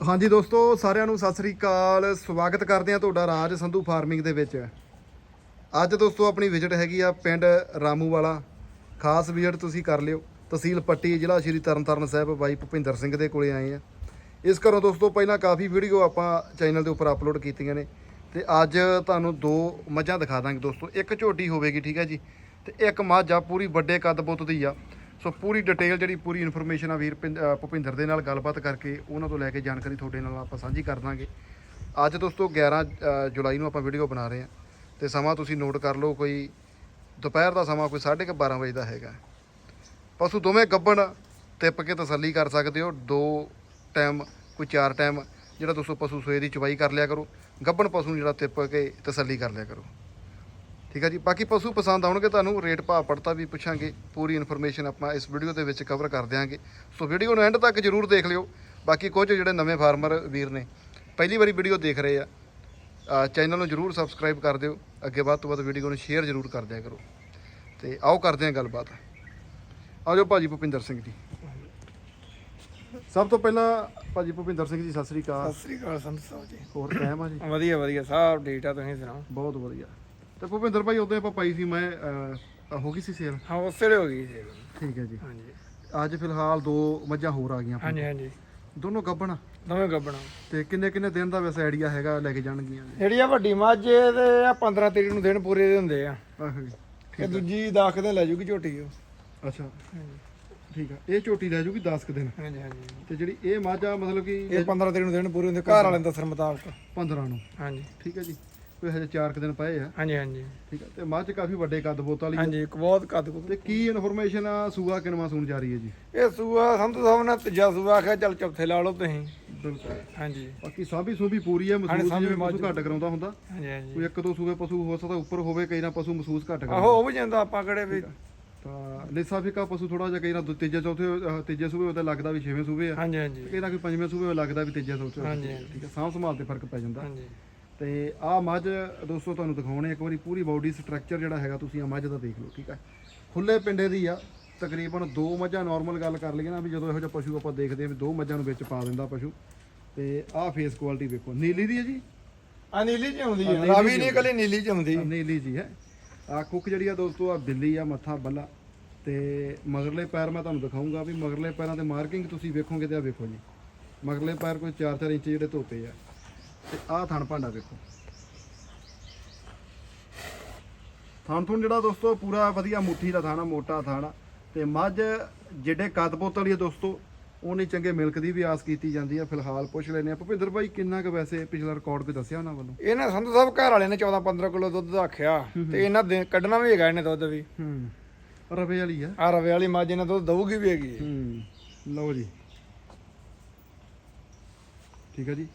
ਹਾਂਜੀ ਦੋਸਤੋ, ਸਾਰਿਆਂ ਨੂੰ ਸਤਿ ਸ੍ਰੀ ਅਕਾਲ। ਸਵਾਗਤ ਕਰਦੇ ਹਾਂ ਤੁਹਾਡਾ ਰਾਜ ਸੰਧੂ ਫਾਰਮਿੰਗ ਦੇ ਵਿੱਚ। ਅੱਜ ਦੋਸਤੋ, ਆਪਣੀ ਵਿਜ਼ਿਟ ਹੈਗੀ ਆ ਪਿੰਡ ਰਾਮੂ ਵਾਲਾ ਖਾਸ ਵਿਜ਼ਿਟ ਤੁਸੀਂ ਕਰ ਲਿਓ। ਤਹਿਸੀਲ ਪੱਟੀ, ਜ਼ਿਲ੍ਹਾ ਸ਼੍ਰੀ ਤਰਨਤਾਰਨ ਸਾਹਿਬ ਬਾਈ ਭੁਪਿੰਦਰ ਸਿੰਘ ਦੇ ਕੋਲੇ ਆਏ ਆ। ਇਸ ਘਰੋਂ ਦੋਸਤੋ, ਪਹਿਲਾਂ ਕਾਫੀ ਵੀਡੀਓ ਆਪਾਂ ਚੈਨਲ ਦੇ ਉੱਪਰ ਅਪਲੋਡ ਕੀਤੀਆਂ ਨੇ। ਤੇ ਅੱਜ ਤੁਹਾਨੂੰ ਦੋ ਮੱਝਾਂ ਦਿਖਾ ਦਾਂਗੇ ਦੋਸਤੋ। ਇੱਕ ਝੋਟੀ ਹੋਵੇਗੀ, ਠੀਕ ਹੈ ਜੀ। ਤੇ ਇੱਕ ਮੱਝ ਆ, ਪੂਰੀ ਵੱਡੇ ਕੱਦ ਬੁੱਤ ਦੀ ਆ। ਸੋ ਪੂਰੀ ਡਿਟੇਲ ਜਿਹੜੀ ਪੂਰੀ ਇਨਫੋਰਮੇਸ਼ਨ ਆ ਵੀਰ ਪਿੰਦ- ਭੁਪਿੰਦਰ ਦੇ ਨਾਲ ਗੱਲਬਾਤ ਕਰਕੇ ਉਹਨਾਂ ਤੋਂ ਲੈ ਕੇ ਜਾਣਕਾਰੀ ਤੁਹਾਡੇ ਨਾਲ ਆਪਾਂ ਸਾਂਝੀ ਕਰ ਦਾਂਗੇ। ਅੱਜ ਦੋਸਤੋ 11 ਜੁਲਾਈ ਨੂੰ ਆਪਾਂ ਵੀਡੀਓ ਬਣਾ ਰਹੇ ਹਾਂ ਤੇ ਸਮਾਂ ਤੁਸੀਂ ਨੋਟ ਕਰ ਲਓ ਕੋਈ ਦੁਪਹਿਰ ਦਾ ਸਮਾਂ ਕੋਈ 12:30 ਵਜੇ ਦਾ ਹੈਗਾ। ਪਸ਼ੂ ਦੋਵੇਂ ਗੱਬਣ ਤਿੱਪ ਕੇ ਤਸੱਲੀ ਕਰ ਸਕਦੇ ਹੋ, ਦੋ ਟਾਈਮ, ਕੋਈ ਚਾਰ ਟਾਈਮ ਜਿਹੜਾ ਦੋਸਤੋ ਪਸ਼ੂ ਸੋਏ ਦੀ ਚਵਾਈ ਕਰ ਲਿਆ ਕਰੋ, ਗੱਬਣ ਪਸ਼ੂ ਨੂੰ ਜਿਹੜਾ ਟਿੱਪ ਕੇ ਤਸੱਲੀ ਕਰ ਲਿਆ ਕਰੋ। ਠੀਕ ਹੈ ਜੀ। ਬਾਕੀ ਪਸ਼ੂ ਪਸੰਦ ਆਉਣਗੇ ਤੁਹਾਨੂੰ ਰੇਟ ਭਾਅ ਪੜਤਾ ਵੀ ਪੁੱਛਾਂਗੇ। ਪੂਰੀ ਇਨਫੋਰਮੇਸ਼ਨ ਆਪਾਂ ਇਸ ਵੀਡੀਓ ਦੇ ਵਿੱਚ ਕਵਰ ਕਰ ਦਿਆਂਗੇ। ਸੋ ਵੀਡੀਓ ਨੂੰ ਐਂਡ ਤੱਕ ਜਰੂਰ ਦੇਖ ਲਿਓ। ਬਾਕੀ ਕੁਝ ਜਿਹੜੇ ਨਵੇਂ ਫਾਰਮਰ ਵੀਰ ਨੇ ਪਹਿਲੀ ਵਾਰੀ ਵੀਡੀਓ ਦੇਖ ਰਹੇ ਆ ਚੈਨਲ ਨੂੰ ਜਰੂਰ ਸਬਸਕ੍ਰਾਈਬ ਕਰ ਦਿਓ। ਅੱਗੇ ਵੱਧ ਤੋਂ ਵੱਧ ਵੀਡੀਓ ਨੂੰ ਸ਼ੇਅਰ ਜਰੂਰ ਕਰ ਦਿਆ ਕਰੋ। ਤੇ ਆਓ ਕਰਦੇ ਹਾਂ ਗੱਲਬਾਤ। ਆਜੋ ਭਾਜੀ ਭੁਪਿੰਦਰ ਸਿੰਘ ਜੀ। ਸਭ ਤੋਂ ਪਹਿਲਾਂ ਭਾਜੀ ਭੁਪਿੰਦਰ ਸਿੰਘ ਜੀ ਸਤਿ ਸ੍ਰੀ ਅਕਾਲ। ਸਤਿ ਸ੍ਰੀ ਅਕਾਲ ਸੰਤ ਸਾਹਿਬ ਜੀ। ਹੋਰ ਕਾਇਮ ਆ ਜੀ ਵਧੀਆ ਵਧੀਆ। ਸਭ ਠੀਕ ਆ ਤੁਸੀਂ ਸੁਣਾਓ? ਬਹੁਤ ਵਧੀਆ। ਤੇ ਭੁਪਿੰਦਰ ਭਾਈ ਉਦੋਂ ਆਪਾਂ ਪਾਈ ਸੀ ਮੈਂ ਅਹ, ਹੋ ਗਈ ਸੀ ਸੇਲ ਹਾਂ ਉਸੇ ਵੇਲੇ ਹੋ ਗਈ ਜੀ ਠੀਕ ਹੈ ਜੀ। ਹਾਂਜੀ। ਅੱਜ ਫਿਲਹਾਲ ਦੋ ਮੱਝਾਂ ਹੋਰ ਆ ਗਈਆਂ। ਹਾਂਜੀ ਹਾਂਜੀ। ਦੋਨੋਂ ਗੱਭਣ ਦੋਵੇਂ ਗੱਬਣਾ ਤੇ ਕਿੰਨੇ ਕਿੰਨੇ ਦਿਨ ਦਾ ਵੈਸੇ ਆਈਡੀਆ ਹੈਗਾ ਲੈ ਕੇ ਜਾਣਗੀਆਂ? ਜਿਹੜੀ ਆ ਵੱਡੀ ਮੱਝ ਇਹਦੇ ਆ 15 ਤਰੀਕ ਨੂੰ ਦਿਨ ਪੂਰੇ ਦੇ ਹੁੰਦੇ ਆ। ਆਹੋ ਜੀ ਇਹ ਦੂਜੀ 10 ਦਿਨ ਲੈ ਜੂਗੀ ਝੋਟੀ ਉਹ। ਅੱਛਾ। ਹਾਂਜੀ। ਠੀਕ ਆ। ਇਹ ਝੋਟੀ ਲੈ ਜੂਗੀ 10 ਕੁ ਦਿਨ। ਹਾਂਜੀ ਹਾਂਜੀ। ਤੇ ਜਿਹੜੀ ਇਹ ਮੱਝ ਆ ਮਤਲਬ ਕਿ ਇਹ 15 ਤਰੀਕ ਨੂੰ ਦਿਨ ਪੂਰੇ ਹੁੰਦੇ ਘਰ ਵਾਲਿਆਂ ਦੇ ਮੁਤਾਬਕ। 15 ਨੂੰ। ਹਾਂਜੀ। ਠੀਕ ਹੈ ਜੀ। ਕੋਈ ਹਜੇ 4 ਕੁ ਦਿਨ ਪਏ ਆ। ਹਾਂਜੀ ਹਾਂਜੀ। ਠੀਕ ਆ ਤੇ ਮੱਝ ਕਾਫੀ ਵੱਡੇ ਕੱਦ ਬੋਤ ਵਾਲੀ ਆ। ਹਾਂਜੀ ਇੱਕ ਬਹੁਤ ਕੱਦ ਕੁੱਦ ਤੇ ਕੀ ਇਨਫੋਰਮੇਸ਼ਨ ਆ ਸੂਆ ਕਿਨਵਾ ਸੂਣ ਜਾ ਰਹੀ ਹੈ ਜੀ? ਇਹ ਸੂਆ ਸੰਤ ਸਾਹਿਬ ਨੇ ਤੀਜਾ ਸੂਆ ਆਖਿਆ ਚੱਲ ਚੌਥੇ ਲਾ ਲਓ ਤੁਸੀਂ। ਬਿਲਕੁਲ। ਹਾਂਜੀ। ਬਾਕੀ ਸਾਂਭੀ ਸੂਬੀ ਪੂਰੀ ਹੈ ਮਸੂਸ ਸਾਂਭੀ ਜਿਵੇਂ ਮੱਝ। ਪਸ਼ੂ ਘੱਟ ਕਰਾਉਂਦਾ ਹੁੰਦਾ। ਹਾਂਜੀ ਹਾਂਜੀ। ਕੋਈ ਇੱਕ ਦੋ ਸੂਬੇ ਪਸ਼ੂ ਹੋ ਸਕਦਾ ਉੱਪਰ ਹੋਵੇ ਕਈ ਨਾ ਪਸ਼ੂ ਮਹਿਸੂਸ ਘੱਟ ਕਰਾਉਂਦਾ। ਆਹੋ ਉਹ ਵੀ ਜਾਂਦਾ ਆਪਾਂ ਕਿਹੜੇ ਵੀ। ਤਾਂ ਲੇਸਾ ਫਿਕਾ ਪਸ਼ੂ ਥੋੜਾ ਜਿਹਾ ਕਈ ਨਾ ਦੂ- ਤੀਜੇ ਚੌਥੇ ਅਹ, ਤੀਜੇ ਸੂਬੇ ਉਹਦਾ ਲੱਗਦਾ ਵੀ ਛੇਵੇਂ ਸੂਬੇ ਆ। ਹਾਂਜੀ ਹਾਂਜੀ। ਕਈ ਨਾ ਕੋਈ ਪੰਜਵੇਂ ਸੂਬੇ ਲੱਗਦਾ ਵੀ ਤੀਜੇ ਸੂਬੇ ਹਾਂਜੀ, ਹਾਂਜੀ। ਠੀਕ ਹੈ ਸਾਂਭ ਸੰਭਾਲ ਤੇ ਫ਼ਰਕ ਪੈ ਜਾਂਦਾ। ਹਾਂਜੀ। ਤੇ ਆਹ ਮੱਝ ਦੋਸਤੋ ਤੁਹਾਨੂੰ ਦਿਖਾਉਣੇ ਇੱਕ ਵਾਰੀ ਪੂਰੀ ਬਾਡੀ ਸਟਰਕਚਰ ਜਿਹੜਾ ਹੈਗਾ ਤੁਸੀਂ ਆ ਮੱਝ ਦਾ ਦੇਖ ਲਓ ਠੀਕ ਹੈ ਖੁੱਲੇ ਪਿੰਡੇ ਦੀ ਆ ਤਕਰੀਬਨ ਦੋ ਮੱਝਾਂ ਨਾਰਮਲ ਗੱਲ ਕਰ ਲਈਏ ਨਾ ਵੀ ਜਦੋਂ ਇਹੋ ਜਿਹਾ ਪਸ਼ੂ ਆਪਾਂ ਦੇਖਦੇ ਆ ਵੀ ਦੋ ਮੱਝਾਂ ਨੂੰ ਵਿੱਚ ਪਾ ਦਿੰਦਾ ਪਸ਼ੂ ਤੇ ਆਹ ਫੇਸ ਕੁਆਲਿਟੀ ਵੇਖੋ ਨੀਲੀ ਦੀ ਹੈ ਜੀ? ਆ ਨੀਲੀ ਚ ਆਉਂਦੀ ਆ, ਆ ਰਾਵੀ ਨਹੀਂ ਕੱਲੀ ਨੀਲੀ ਚ ਆਉਂਦੀ। ਆਹ ਨੀਲੀ ਜੀ ਹੈ। ਆ ਕੁੱਕ ਜਿਹੜੀ ਆ ਦੋਸਤੋ ਆ ਬਿੱਲੀ ਆ ਮੱਥਾ ਬੱਲਾ ਤੇ ਮਗਰਲੇ ਪੈਰ ਮੈਂ ਤੁਹਾਨੂੰ ਦਿਖਾਉਂਗਾ ਵੀ ਮਗਰਲੇ ਪੈਰਾਂ ਤੇ ਮਾਰਕਿੰਗ ਤੁਸੀਂ ਵੇਖੋਗੇ ਤੇ ਆ ਵੇਖੋ ਜੀ। ਮਗਰਲੇ ਪੈਰ ਕੋਈ 4-4 ਇੰਚ ਜਿਹੜੇ ਧੋਤੇ ਆ। ਤੇ ਆਹ ਥਣ ਭਾਂਡਾ ਵੇਖੋ ਥਣ ਥੁਣ ਜਿਹੜਾ ਦੋਸਤੋ ਪੂਰਾ ਵਧੀਆ ਮੁੱਠੀ ਦਾ ਥਾਣਾ ਮੋਟਾ ਥਾਣਾ ਤੇ ਮੱਝ ਜਿਹੜੇ ਕੱਦ ਬੋਤਲ ਵਾਲੀ ਆ ਦੋਸਤੋ ਉਹਨੇ ਚੰਗੇ ਮਿਲਕ ਦੀ ਵੀ ਆਸ ਕੀਤੀ ਜਾਂਦੀ ਆ। ਫਿਲਹਾਲ ਪੁੱਛ ਲੈਨੇ ਆ। ਭੁਪਿੰਦਰ ਭਾਈ ਕਿੰਨਾ ਕੁ ਵੈਸੇ ਪਿਛਲਾ ਰਿਕਾਰਡ ਕੋਈ ਦੱਸਿਆ ਉਹਨਾਂ ਵੱਲੋਂ? ਇਹਨਾਂ ਸੰਧੂ ਸਾਹਿਬ ਘਰ ਵਾਲਿਆਂ ਨੇ 14 15 ਕਿਲੋ ਦੁੱਧ ਦਾ ਆਖਿਆ। ਤੇ ਇਹਨਾਂ ਦੇ ਕੱਢਣਾ ਵੀ ਹੈਗਾ ਇਹਨੇ ਦੁੱਧ ਵੀ। ਹੂੰ। ਰਵੇ ਵਾਲੀ ਆ। ਆ ਰਵੇ ਵਾਲੀ ਮੱਝ ਇਹਨਾਂ ਦੁੱਧ ਦਊਗੀ ਵੀ ਹੈਗੀ। ਹੈ। ਹੂੰ। ਲਓ ਜੀ। ਠੀਕ ਆ ਜੀ।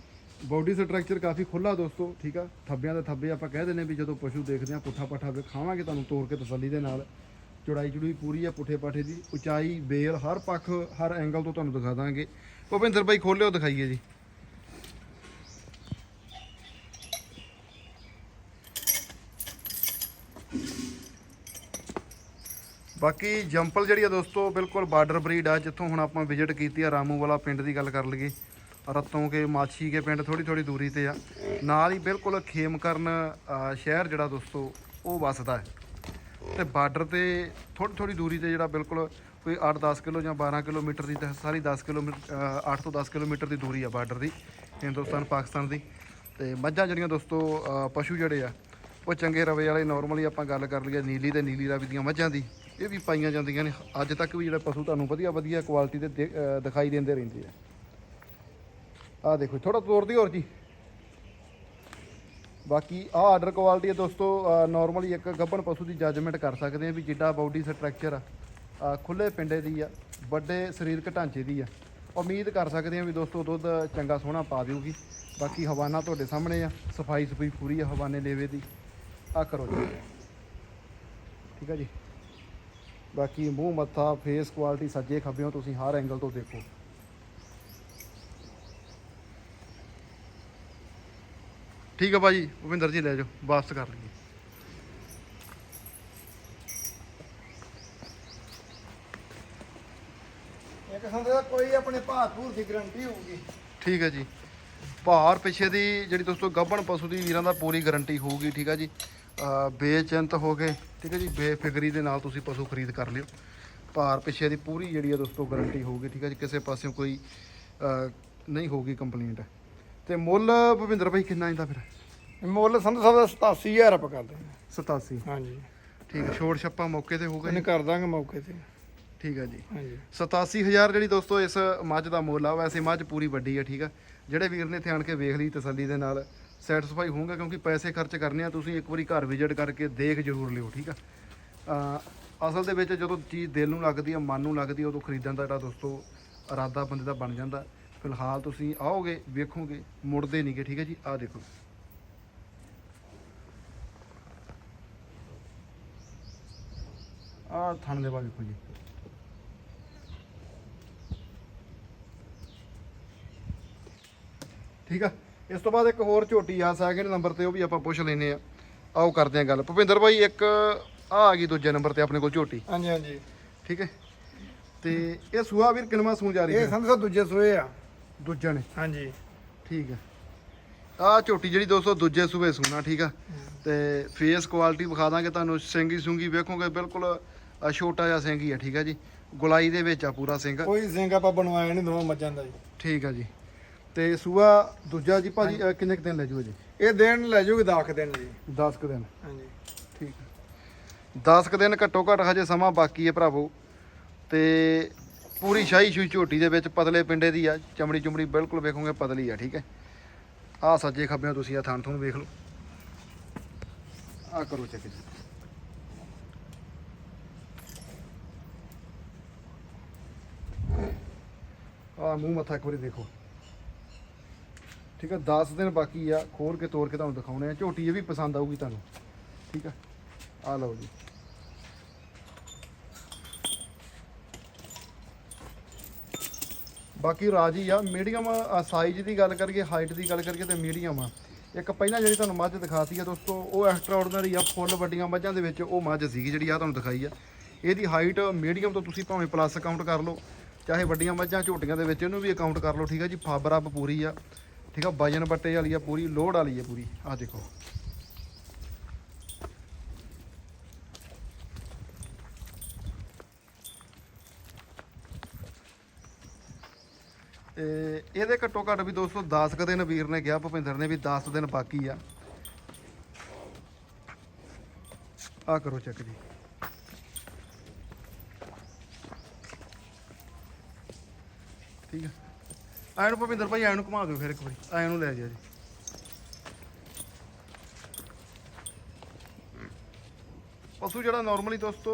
ਬਾਡੀ ਸਟਰਕਚਰ ਕਾਫੀ ਖੁੱਲਾ ਦੋਸਤੋ, ਠੀਕ ਆ? ਥੱਬਿਆਂ ਦੇ ਥੱਬੇ ਆਪਾਂ ਕਹਿ ਦਿੰਦੇ ਵੀ ਜਦੋਂ ਪਸ਼ੂ ਦੇਖਦੇ ਆ ਪੁੱਠਾ ਪੱਠਾ ਵੇ ਖਾਵਾਂਗੇ ਤੁਹਾਨੂੰ ਤੋੜ ਕੇ ਤਸੱਲੀ ਦੇ ਨਾਲ। ਚੜਾਈ ਚੜੂਈ ਪੂਰੀ ਆ ਪੁੱਠੇ ਪਾਠੇ ਦੀ, ਉਚਾਈ, ਬੇਲ, ਹਰ ਪੱਖ, ਹਰ ਐਂਗਲ ਤੋਂ ਤੁਹਾਨੂੰ ਦਿਖਾ ਦਾਂਗੇ। ਭੁਪਿੰਦਰ ਬਾਈ, ਖੋਲਿਓ, ਦਿਖਾਈਏ ਜੀ। ਬਾਕੀ ਜੰਪਲ ਜਿਹੜੀ ਆ ਦੋਸਤੋ, ਬਿਲਕੁਲ ਬਾਰਡਰ ਬਰੀਡ ਆ, ਜਿੱਥੋਂ ਹੁਣ ਆਪਾਂ ਵਿਜ਼ਿਟ ਕੀਤੀ ਆ ਰਾਮੂ ਵਾਲਾ ਪਿੰਡ ਦੀ ਗੱਲ ਕਰ ਲਈਏ। ਰਤੋਂ ਕੇ ਮਾਛੀ ਕੇ ਪਿੰਡ ਥੋੜੀ ਥੋੜੀ ਦੂਰੀ ਤੇ ਆ। ਨਾਲ ਹੀ ਬਿਲਕੁਲ ਖੇਮਕਰਨ ਅ, ਸ਼ਹਿਰ ਜਿਹੜਾ ਦੋਸਤੋ ਉਹ ਵਸਦਾ ਹੈ। ਤੇ ਬਾਰਡਰ ਤੇ ਥੋੜੀ ਥੋੜੀ ਦੂਰੀ ਤੇ ਜਿਹੜਾ ਬਿਲਕੁਲ ਕੋਈ 8-10 ਕਿਲੋ ਜਾਂ 12 ਕਿਲੋਮੀਟਰ ਦੀ ਤਾਂ ਸਾਰੀ 10 ਕਿਲੋਮੀਟਰ 8 ਤੋਂ 10 ਕਿਲੋਮੀਟਰ ਦੀ ਦੂਰੀ ਆ ਬਾਰਡਰ ਦੀ ਹਿੰਦੁਸਤਾਨ ਪਾਕਿਸਤਾਨ ਦੀ। ਤੇ ਮੱਝਾਂ ਜਿਹੜੀਆਂ ਦੋਸਤੋ ਪਸ਼ੂ ਜਿਹੜੇ ਆ ਉਹ ਚੰਗੇ ਰਵੇ ਵਾਲੇ ਨਾਰਮਲੀ ਆਪਾਂ ਗੱਲ ਕਰ ਲਈਏ ਨੀਲੀ ਤੇ ਨੀਲੀ ਰਾਵੀ ਦੀਆਂ ਮੱਝਾਂ ਦੀ। ਇਹ ਵੀ ਪਾਈਆਂ ਜਾਂਦੀਆਂ ਨੇ। ਅੱਜ ਤੱਕ ਵੀ ਜਿਹੜਾ ਪਸ਼ੂ ਤੁਹਾਨੂੰ ਵਧੀਆ ਵਧੀਆ ਕੁਆਲਿਟੀ ਦੇ ਦਿਖਾਈ ਦਿੰਦੇ ਰਹਿੰਦੇ ਆ। ਆਹ ਦੇਖੋ ਥੋੜਾ ਤੋੜਦੀ ਹੋਰ ਜੀ। ਬਾਕੀ ਆਹ ਆਰਡਰ ਕੁਆਲਿਟੀ ਹੈ ਦੋਸਤੋ ਨਾਰਮਲੀ ਇੱਕ ਗੱਭਣ ਪਸ਼ੂ ਦੀ ਜੱਜਮੈਂਟ ਕਰ ਸਕਦੇ ਆ ਵੀ ਜਿੱਡਾ ਬਾਡੀ ਸਟਰਕਚਰ ਆ। ਅ, ਖੁੱਲੇ ਪਿੰਡੇ ਦੀ ਆ ਵੱਡੇ ਸਰੀਰਕ ਢਾਂਚੇ ਦੀ ਆ। ਉਮੀਦ ਕਰ ਸਕਦੇ ਆ ਵੀ ਦੋਸਤੋ ਦੁੱਧ ਚੰਗਾ ਸੋਹਣਾ ਪਾ ਦਿਊਗੀ। ਬਾਕੀ ਹਵਾਨਾ ਤੁਹਾਡੇ ਸਾਹਮਣੇ ਆ ਸਫ਼ਾਈ ਸਫ਼ਾਈ ਪੂਰੀ ਆ ਹਵਾਨੇ ਲੇਵੇ ਦੀ। ਆ ਕਰੋ ਜੀ। ਠੀਕ ਆ ਜੀ। ਬਾਕੀ ਮੂੰਹ ਮੱਥਾ ਫੇਸ ਕੁਆਲਿਟੀ ਸੱਜੇ ਖੱਬਿਓਂ ਤੁਸੀਂ ਹਰ ਐਂਗਲ ਤੋਂ ਦੇਖੋ। ਠੀਕ ਆ ਭਾਜੀ ਭੁਪਿੰਦਰ ਜੀ ਲੈ ਜਾਓ ਵਾਪਸ ਕਰ ਲਈਏ। ਇੱਕ ਸੰਦੇ ਦਾ ਕੋਈ ਆਪਣੇ ਭਾਤਪੂਰ ਦੀ ਗਰੰਟੀ ਹੋਊਗੀ। ਠੀਕ ਹੈ ਜੀ। ਭਾਰ ਪਿੱਛੇ ਦੀ ਜਿਹੜੀ ਦੋਸਤੋ ਗੱਭਣ ਪਸ਼ੂ ਦੀ ਵੀਰਾਂ ਦਾ ਪੂਰੀ ਗਾਰੰਟੀ ਹੋਊਗੀ ਠੀਕ ਹੈ ਜੀ। ਬੇਚਿੰਤ ਹੋ ਕੇ ਠੀਕ ਹੈ ਜੀ ਬੇਫਿਕਰੀ ਦੇ ਨਾਲ ਤੁਸੀਂ ਪਸ਼ੂ ਖਰੀਦ ਕਰ ਲਿਓ। ਭਾਰ ਪਿੱਛੇ ਦੀ ਪੂਰੀ ਜਿਹੜੀ ਆ ਦੋਸਤੋ ਗਾਰੰਟੀ ਹੋਊਗੀ ਠੀਕ ਹੈ ਜੀ ਕਿਸੇ ਪਾਸਿਓਂ ਕੋਈ ਨਹੀਂ ਹੋਊਗੀ ਕੰਪਲੇਂਟ ਤੇ ਮੁੱਲ ਭਵਿੰਦਰ ਭਾਈ ਕਿੰਨਾ ਇਹਦਾ ਫਿਰ? ਮੁੱਲ ਸੰਧੂ ਸਾਹਿਬ ਦਾ 87000 ਆਪਾਂ ਕਰਦੇ ਹਾਂ। 87 ਹਾਂਜੀ। ਠੀਕ ਹੈ ਛੋੜ ਛੱਪਾ ਮੌਕੇ ਤੇ ਹੋਊਗਾ ਇਹਨੇ ਜੀ? ਕਰ ਦਾਂਗੇ ਮੌਕੇ ਤੇ। ਠੀਕ ਹੈ ਜੀ। ਹਾਂਜੀ। 87000 ਜਿਹੜੀ ਦੋਸਤੋ ਇਸ ਮੱਝ ਦਾ ਮੁੱਲ ਆ ਵੈਸੇ ਮੱਝ ਪੂਰੀ ਵੱਡੀ ਆ ਠੀਕ ਆ। ਜਿਹੜੇ ਵੀਰ ਨੇ ਇੱਥੇ ਆਣ ਕੇ ਵੇਖ ਲਈ ਤਸੱਲੀ ਦੇ ਨਾਲ ਸੈਟੀਸਫਾਈ ਹੋਊਗਾ ਕਿਉਂਕਿ ਪੈਸੇ ਖਰਚ ਕਰਨੇ ਆ ਤੁਸੀਂ ਇੱਕ ਵਾਰੀ ਘਰ ਵਿਜ਼ਿਟ ਕਰਕੇ ਦੇਖ ਜ਼ਰੂਰ ਲਿਓ ਠੀਕ ਆ। ਅਹ ਅਸਲ ਦੇ ਵਿੱਚ ਜਦੋਂ ਚੀਜ਼ ਦਿਲ ਨੂੰ ਲੱਗਦੀ ਆ ਮਨ ਨੂੰ ਲੱਗਦੀ ਆ ਉਦੋਂ ਖਰੀਦਣ ਦਾ ਜਿਹੜਾ ਦੋਸਤੋ ਇਰਾਦਾ ਬੰਦੇ ਦਾ ਬਣ ਜਾਂਦਾ। ਫਿਲਹਾਲ ਤੁਸੀਂ ਆਓਗੇ ਵੇਖੋਗੇ ਮੁੜਦੇ ਨਹੀਂਗੇ ਠੀਕ ਹੈ ਜੀ? ਆਹ ਦੇਖੋ। ਆਹ ਥਣ ਦੇ ਵਾ ਵੇਖੋ ਜੀ। ਠੀਕ ਆ? ਇਸ ਤੋਂ ਬਾਅਦ ਇੱਕ ਹੋਰ ਝੋਟੀ ਆ ਸੈਕਿੰਡ ਨੰਬਰ ਤੇ ਉਹ ਵੀ ਆਪਾਂ ਪੁੱਛ ਲੈਨੇ ਆ ਆਓ ਕਰਦੇ ਆ ਗੱਲ। ਭੁਪਿੰਦਰ ਭਾਈ ਇੱਕ ਆ ਆ ਗਈ ਦੂਜੇ ਨੰਬਰ ਤੇ ਆਪਣੇ ਕੋਲ ਝੋਟੀ। ਹਾਂਜੀ ਹਾਂਜੀ। ਠੀਕ ਹੈ? ਤੇ ਇਹ ਸੂਆ ਵੀਰ ਕਿਨਵਾ ਸੂ ਜਾ ਰਹੀ ਇਹ ਹੈ ਦੂਜੇ ਸੂਏ ਆ। ਦੂਜਾ ਨੇ? ਹਾਂਜੀ। ਠੀਕ ਹੈ। ਆ ਝੋਟੀ ਜਿਹੜੀ ਦੋਸਤੋ ਦੂਜੇ ਸੂਬੇ ਸੂਣਾ ਠੀਕ ਆ? ਤੇ ਫੇਸ ਕੁਆਲਿਟੀ ਵਿਖਾ ਦਾਂਗੇ ਤੁਹਾਨੂੰ ਸਿੰਗੀ ਸੁੰਗੀ ਵੇਖੋਗੇ ਬਿਲਕੁਲ ਛੋਟਾ ਜਿਹਾ ਸਿੰਘ ਹੀ ਆ ਠੀਕ ਆ ਜੀ? ਗੁਲਾਈ ਦੇ ਵਿੱਚ ਆ ਪੂਰਾ ਸਿੰਘ ਕੋਈ ਸਿੰਘ ਆਪਾਂ ਬਣਵਾਇਆ ਨਹੀਂ ਦੋਵਾਂ ਮੱਝਾਂ ਦਾ ਜੀ। ਠੀਕ ਆ ਜੀ। ਤੇ ਸੂਆ ਦੂਜਾ ਜੀ ਭਾਜੀ ਅ, ਕਿੰਨੇ ਕੁ ਦਿਨ ਲੈ ਜੂ ਜੀ? ਇਹ ਦੇਣ ਲੈ ਜੂਗੀ ਦਾਖ ਦੇਣ ਜੀ। 10 ਕੁ ਦਿਨ। ਹਾਂਜੀ। ਠੀਕ 10 ਕੁ ਦਿਨ ਘੱਟੋ ਘੱਟ ਹਜੇ ਸਮਾਂ ਬਾਕੀ ਹੈ ਭਰਾਵੋ। ਤੇ ਪੂਰੀ ਸ਼ਾਹੀ ਸ਼ੂਈ ਝੋਟੀ ਦੇ ਵਿੱਚ ਪਤਲੇ ਪਿੰਡੇ ਦੀ ਆ, ਚਮੜੀ ਚਮੜੀ ਬਿਲਕੁਲ ਵੇਖੋਗੇ ਪਤਲੀ ਆ, ਠੀਕ ਹੈ। ਆ ਸੱਜੇ ਖੱਬੇ ਤੁਸੀਂ ਆ ਥਾਂ ਥਣ ਵੇਖ ਲਓ। ਆ ਕਰੋ ਚੈੱਕ ਜੀ। ਆ ਮੂੰਹ ਮੱਥਾ ਇੱਕ ਵਾਰੀ ਦੇਖੋ। ਠੀਕ ਹੈ 10 ਦਿਨ ਬਾਕੀ ਆ, ਖੋਲ ਕੇ ਤੋੜ ਕੇ ਤੁਹਾਨੂੰ ਦਿਖਾਉਣੇ ਆ। ਝੋਟੀ ਇਹ ਵੀ ਪਸੰਦ ਆਊਗੀ ਤੁਹਾਨੂੰ। ਠੀਕ ਹੈ ਆ ਲਓ ਜੀ। ਬਾਕੀ ਰਾਜੀ ਆ ਮੀਡੀਅਮ ਸਾਈਜ਼ ਦੀ ਗੱਲ ਕਰੀਏ ਹਾਈਟ ਦੀ ਗੱਲ ਕਰੀਏ ਤੇ ਮੀਡੀਅਮ ਆ। ਇੱਕ ਪਹਿਲਾਂ ਜਿਹੜੀ ਤੁਹਾਨੂੰ ਮੱਝ ਦਿਖਾਤੀ ਆ ਦੋਸਤੋ, ਉਹ ਐਕਸਟਰਾ ਆਰਡੀਨਰੀ ਆ, ਫੁੱਲ ਵੱਡੀਆਂ ਮੱਝਾਂ ਦੇ ਵਿੱਚ ਉਹ ਮੱਝ ਸੀਗੀ ਜਿਹੜੀ ਆ ਤੁਹਾਨੂੰ ਦਿਖਾਈ ਆ। ਇਹਦੀ ਹਾਈਟ ਮੀਡੀਅਮ ਤੋਂ ਤੁਸੀਂ ਭਾਵੇਂ ਪਲੱਸ ਕਾਊਂਟ ਕਰ ਲਓ, ਚਾਹੇ ਵੱਡੀਆਂ ਮੱਝਾਂ, ਝੋਟੀਆਂ ਦੇ ਵਿੱਚ ਇਹਨੂੰ ਵੀ ਅਕਾਊਂਟ ਕਰ ਲਓ, ਠੀਕ ਆ ਜੀ? ਫਾਬਰ ਅਪ ਪੂਰੀ ਆ, ਠੀਕ ਆ? ਵਜਨ ਬੱਟੇ ਵਾਲੀ ਆ, ਪੂਰੀ ਲੋਡ ਵਾਲੀ ਆ ਪੂਰੀ। ਆ ਦੇਖੋ। ਤੇ ਇਹਦੇ ਘੱਟੋ ਘੱਟ ਵੀ ਦੋਸਤੋ 10 ਕੁ ਦਿਨ ਵੀਰ ਨੇ ਕਿਹਾ ਭੁਪਿੰਦਰ ਨੇ ਵੀ 10 ਦਿਨ ਬਾਕੀ ਆ। ਆ ਕਰੋ ਚੈੱਕ ਜੀ। ਠੀਕ ਹੈ ਆਇਆਂ ਨੂੰ ਭੁਪਿੰਦਰ ਭਾਈ, ਆਇਆਂ ਨੂੰ ਘੁਮਾ ਦਿਓ ਫਿਰ ਇੱਕ ਵਾਰੀ। ਆਇਆਂ ਨੂੰ ਲੈ ਜਾ ਜੀ। ਪਸ਼ੂ ਜਿਹੜਾ ਨਾਰਮਲੀ ਦੋਸਤੋ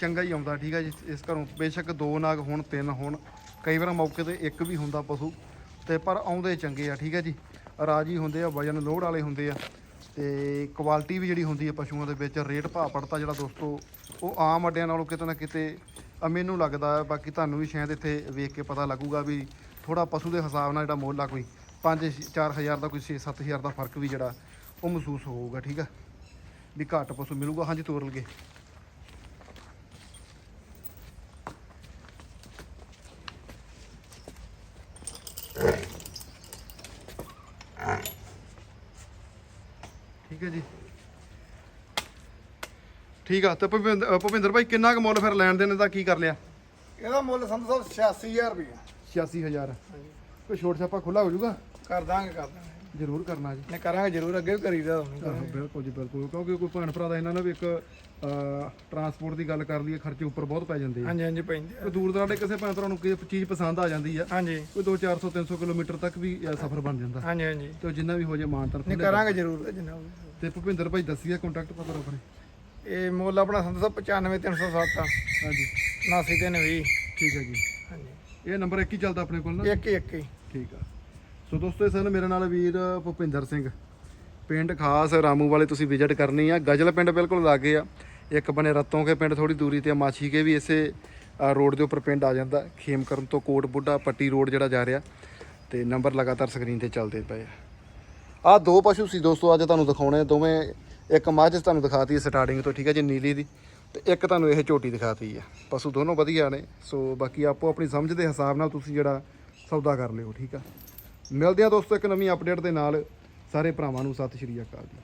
ਚੰਗਾ ਹੀ ਆਉਂਦਾ, ਠੀਕ ਹੈ ਜੀ। ਇਸ ਘਰੋਂ ਬੇਸ਼ੱਕ ਦੋ ਨਾਗ ਹੋਣ, ਤਿੰਨ ਹੋਣ। ਕਈ ਵਾਰ ਮੌਕੇ ਤੇ ਇੱਕ ਵੀ ਹੁੰਦਾ ਪਸ਼ੂ, ਤੇ ਪਰ ਆਉਂਦੇ ਚੰਗੇ ਆ, ਠੀਕ ਹੈ ਜੀ। ਰਾਜੀ ਹੁੰਦੇ ਆ, ਵਜਨ ਲੋਡ ਵਾਲੇ ਹੁੰਦੇ ਆ, ਤੇ ਕੁਆਲਿਟੀ ਵੀ ਜਿਹੜੀ ਹੁੰਦੀ ਹੈ ਪਸ਼ੂਆਂ ਦੇ ਵਿੱਚ, ਰੇਟ ਭਾਅ ਪੜਤਾ ਜਿਹੜਾ ਦੋਸਤੋ, ਉਹ ਆਮ ਅੱਡਿਆਂ ਨਾਲੋਂ ਕਿਤੇ ਨਾ ਕਿਤੇ ਮੈਨੂੰ ਲੱਗਦਾ ਹੈ। ਬਾਕੀ ਤੁਹਾਨੂੰ ਵੀ ਸ਼ਾਇਦ ਇੱਥੇ ਵੇਖ ਕੇ ਪਤਾ ਲੱਗੂਗਾ ਵੀ ਥੋੜਾ ਪਸ਼ੂ ਦੇ ਹਿਸਾਬ ਨਾਲ ਜਿਹੜਾ ਮੁੱਲ ਆ ਕੋਈ 5-4000 ਦਾ, ਕੋਈ 6-7000 ਦਾ ਫ਼ਰਕ ਵੀ ਜਿਹੜਾ ਉਹ ਮਹਿਸੂਸ ਹੋਊਗਾ, ਠੀਕ ਆ ਵੀ ਘੱਟ ਪਸ਼ੂ ਮਿਲੂਗਾ। ਹਾਂਜੀ, ਤੋਰ ਲਗੇ ਠੀਕ ਹੈ ਜੀ ਠੀਕ ਆ ਤੇ ਭੁਪਿੰਦਰ ਭੁਪਿੰਦਰ ਭਾਈ ਕਿੰਨਾ ਕੁ ਮੁੱਲ ਫਿਰ ਲੈਣ ਦੇਣ ਦਾ ਕੀ ਕਰ ਲਿਆ? ਇਹਦਾ ਮੁੱਲ ਸੰਧੂ ਸਾਹਿਬ 86000 ਰੁਪਏ 86000 ਕੋਈ ਛੋਟ ਛਾਪਾ ਖੁੱਲਾ ਹੋ ਜਾਊਗਾ? ਕਰ ਦਾਂਗੇ ਕਰ ਦਾਂਗੇ। ਜ਼ਰੂਰ ਕਰਨਾ ਜੀ। ਨੇ ਕਰਾਂਗੇ ਜ਼ਰੂਰ ਅੱਗੇ ਵੀ ਕਰੀਦਾ ਆਹੋ ਬਿਲਕੁਲ ਜੀ ਬਿਲਕੁਲ। ਕਿਉਂਕਿ ਕੋਈ ਭੈਣ ਭਰਾ ਦਾ ਇਹਨਾਂ ਨਾਲ ਵੀ ਇੱਕ ਟਰਾਂਸਪੋਰਟ ਦੀ ਗੱਲ ਕਰ ਲਈਏ ਖਰਚੇ ਉੱਪਰ ਬਹੁਤ ਪੈ ਜਾਂਦੇ ਆ। ਹਾਂਜੀ ਹਾਂਜੀ ਪੈਂਦੇ ਆ। ਕੋਈ ਦੂਰ ਦਰਾਡੇ ਕਿਸੇ ਭੈਣ ਭਰਾ ਨੂੰ ਕੋਈ ਚੀਜ਼ ਪਸੰਦ ਆ ਜਾਂਦੀ ਆ ਹਾਂਜੀ। ਕੋਈ 2 400 300 ਕਿਲੋਮੀਟਰ ਤੱਕ ਵੀ ਸਫ਼ਰ ਬਣ ਜਾਂਦਾ। ਹਾਂਜੀ ਹਾਂਜੀ। ਤੇ ਜਿੰਨਾ ਵੀ ਹੋ ਜੇ ਮਾਨਤਨ ਨੇ ਕਰਾਂਗੇ ਜ਼ਰੂਰ ਜਿੰਨਾ ਹੋਵੇ। ਤੇ ਭੁਪਿੰਦਰ ਭਾਈ ਦੱਸੀਏ ਕੰਟੈਕਟ ਪਤਾ ਆਪਣੇ। ਇਹ ਮੁੱਲ ਆਪਣਾ ਸੰਧੂ ਸਾਹਿਬ 95307 ਆ। ਹਾਂਜੀ। 89320 ਠੀਕ ਹੈ ਜੀ। ਹਾਂਜੀ। ਇਹ ਨੰਬਰ ਇੱਕ ਹੀ ਚੱਲਦਾ ਆਪਣੇ ਕੋਲ ਨਾ? ਇੱਕ ਹੀ ਇੱਕ ਹੀ। ਠੀਕ ਆ। ਸੋ ਦੋਸਤੋ ਇਹ ਸਨ ਮੇਰੇ ਨਾਲ ਵੀਰ ਭੁਪਿੰਦਰ ਸਿੰਘ। ਪਿੰਡ ਖਾਸ ਰਾਮੂ ਵਾਲੇ ਤੁਸੀਂ ਵਿਜ਼ਿਟ ਕਰਨੀ ਆ। ਗਜਲ ਪਿੰਡ ਬਿਲਕੁਲ ਲਾਗੇ ਆ। ਇੱਕ ਬਨੇ ਰਤੋਂ ਕੇ ਪਿੰਡ ਥੋੜੀ ਦੂਰੀ ਤੇ ਮਾਛੀ ਕੇ ਵੀ ਇਸੇ ਰੋਡ ਦੇ ਉੱਪਰ ਪਿੰਡ ਆ ਜਾਂਦਾ। ਖੇਮਕਰਨ ਤੋਂ ਕੋਟ ਬੁੱਢਾ ਪੱਟੀ ਰੋਡ ਜਿਹੜਾ ਜਾ ਰਿਹਾ। ਤੇ ਨੰਬਰ ਲਗਾਤਾਰ ਸਕਰੀਨ ਤੇ ਚੱਲਦੇ ਪਏ ਆ। ਆ ਦੋ ਪਸ਼ੂ ਸੀ ਦੋਸਤੋ ਅੱਜ ਤੁਹਾਨੂੰ ਦਿਖਾਉਣੇ ਦੋਵੇਂ ਇੱਕ ਮੱਝ ਤੁਹਾਨੂੰ ਦਿਖਾਤੀ ਸਟਾਰਟਿੰਗ ਤੋਂ, ਠੀਕ ਹੈ ਜੀ, ਨੀਲੀ ਦੀ, ਤੇ ਇੱਕ ਤੁਹਾਨੂੰ ਇਹ ਝੋਟੀ ਦਿਖਾਤੀ ਆ। ਪਸ਼ੂ ਦੋਨੋਂ ਵਧੀਆ ਨੇ, ਸੋ ਬਾਕੀ ਆਪੋ ਆਪਣੀ ਸਮਝ ਦੇ ਹਿਸਾਬ ਨਾਲ ਤੁਸੀਂ ਜਿਹੜਾ ਸੌਦਾ ਕਰ ਲਿਓ, ਠੀਕ ਆ। ਮਿਲਦੇ ਆ ਦੋਸਤੋ ਇੱਕ ਨਵੀਂ ਅਪਡੇਟ ਦੇ ਨਾਲ। ਸਾਰੇ ਭਰਾਵਾਂ ਨੂੰ ਸਤਿ ਸ਼੍ਰੀ ਅਕਾਲ ਜੀ।